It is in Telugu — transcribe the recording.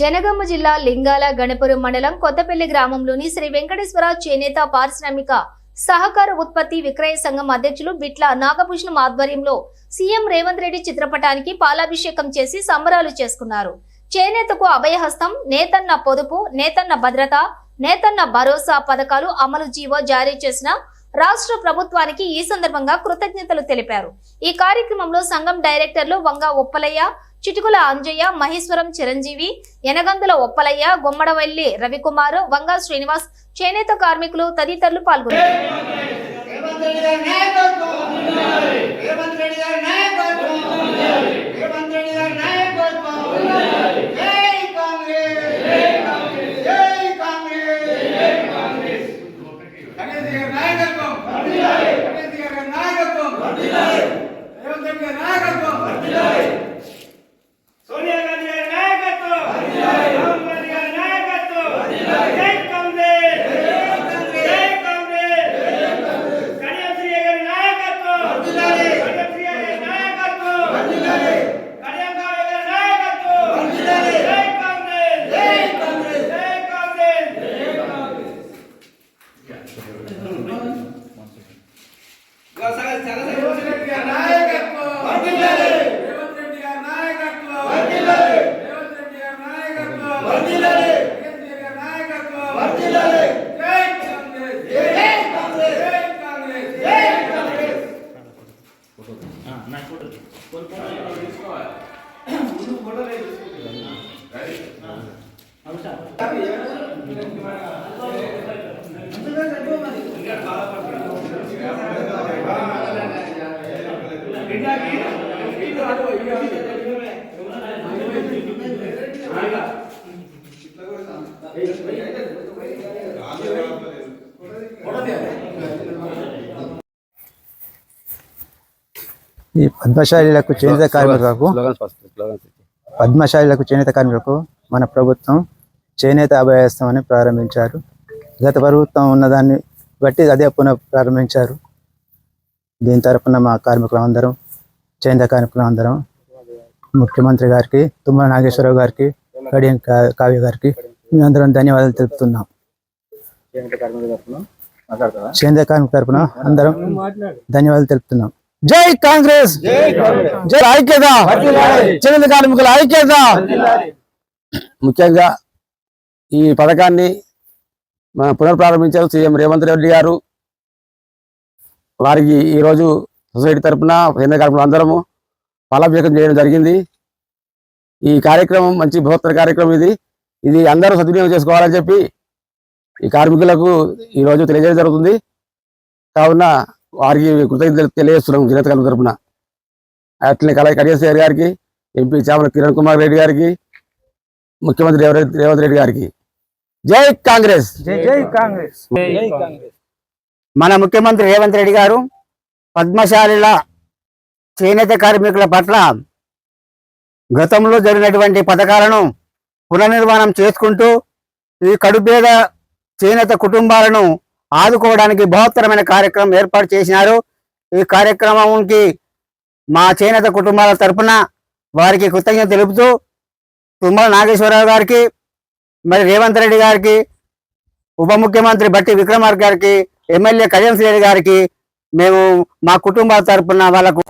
జనగామ జిల్లా లింగాల గణపురం మండలం కొత్తపల్లి గ్రామంలోని శ్రీ వెంకటేశ్వర చేనేత పారిశ్రామిక సహకార ఉత్పత్తి విక్రయ సంఘం అధ్యక్షులు బిట్ల నాగభూషణం ఆధ్వర్యంలో సీఎం రేవంత్ రెడ్డి చిత్రపటానికి పాలాభిషేకం చేసి సంబరాలు చేసుకున్నారు. చేనేతకు అభయహస్తం నేతన్న పొదుపు నేతన్న భద్రత నేతన్న భరోసా పథకాలు అమలు జీవో జారీ చేసిన రాష్ట్ర ప్రభుత్వానికి ఈ సందర్భంగా కృతజ్ఞతలు తెలిపారు. ఈ కార్యక్రమంలో సంఘం డైరెక్టర్లు వంగ ఒప్పలయ్య చిటుకుల అంజయ్య మహేశ్వరం చిరంజీవి ఎనగందుల ఒప్పలయ్య గుమ్మడవల్లి రవికుమార్ వంగ శ్రీనివాస్ చేనేత కార్మికులు తదితరులు పాల్గొన్నారు రేవంత్ రెడ్డి గారి నాయకత్వం రేవంత్ రెడ్డి గారి నాయకత్వం రేవంత్ రెడ్డి గారి నాయకత్వం జై కాంగ్రెస్ జై కాంగ్రెస్ గణేష్ గారి నాయకత్వం గణేష్ గారి నాయకత్వం రేవంత్ రెడ్డి గారి నాయకత్వం సోనియా గాంధీ గారి నాయకత్వం రాహుల్ గాంధీ గారి నాయకత్వం జై కాంగ్రెస్ జై కాంగ్రెస్ కడియం శ్రీ గారి నాయకత్వం కడియం శ్రీ గారి నాయకత్వం కడియం కావ్య గారి నాయకత్వం జై కాంగ్రెస్ జై కాంగ్రెస్ జై కాంగ్రెస్ రేవంత్ రెడ్డి గారి నాయకత్వం రేవంత్ రెడ్డి గారి నాయకత్వం రేవంత్ రెడ్డి గారి నాయకత్వం గణేష్ గారి నాయకత్వం జై కాంగ్రెస్ జై కాంగ్రెస్ జై కాంగ్రెస్ జై కాంగ్రెస్ ఈ పద్మశాలీలకు చేనేత కార్మికులకు పద్మశాలీలకు చేనేత కార్మికులకు మన ప్రభుత్వం చేనేత అభయస్థం అని ప్రారంభించారు. గత ప్రభుత్వం ఉన్నదాన్ని బట్టి అదే పునః ప్రారంభించారు. దీని తరపున మా కార్మికులు అందరం చేనేత కార్మికులు అందరం ముఖ్యమంత్రి గారికి తుమ్మల నాగేశ్వరరావు గారికి కడియం కావ్య గారికి మేమందరం ధన్యవాదాలు తెలుపుతున్నాం. చేనేత కార్మిక తరపున అందరం ధన్యవాదాలు తెలుపుతున్నాం. జై కాంగ్రెస్! జై ఐక్యత! చేనేత కార్మికుల ఐక్యత! ముఖ్యంగా ఈ పథకాన్ని మన పునఃప్రారంభించారు సీఎం రేవంత్ రెడ్డి గారు. వారికి ఈరోజు సొసైటీ తరఫున కేంద్ర కార్మికులు అందరము ఫలాభిషేకం చేయడం జరిగింది. ఈ కార్యక్రమం మంచి బృహత్తర కార్యక్రమం ఇది. ఇది అందరూ సద్వినియోగం చేసుకోవాలని చెప్పి ఈ కార్మికులకు ఈరోజు తెలియజేయడం జరుగుతుంది. కావున వారికి కృతజ్ఞతలు తెలియజేస్తున్నాం జిల్లా కార్మికుల తరఫున అట్లనే కళ కడియేశ్వర్ గారికి ఎంపీ చామల కిరణ్ కుమార్ రెడ్డి గారికి ముఖ్యమంత్రి రేవంత్ రెడ్డి గారికి. జై కాంగ్రెస్. జై జై కాంగ్రెస్. మన ముఖ్యమంత్రి రేవంత్ రెడ్డి గారు పద్మశాలిల చేనేత కార్మికుల పట్ల గతంలో జరిగినటువంటి పథకాలను పునర్నిర్మాణం చేసుకుంటూ ఈ కడుపేద చేనేత కుటుంబాలను ఆదుకోవడానికి బృహత్తరమైన కార్యక్రమం ఏర్పాటు చేసినారు. ఈ కార్యక్రమానికి మా చేనేత కుటుంబాల తరపున వారికి కృతజ్ఞత తెలుపుతూ తుమ్మల నాగేశ్వరరావు గారికి మరి రేవంత్ రెడ్డి గారికి ఉప ముఖ్యమంత్రి బట్టి విక్రమార్ గారికి ఎమ్మెల్యే కళ్యాణ్ రెడ్డి గారికి మేము మా కుటుంబాల తరపున వాళ్ళకు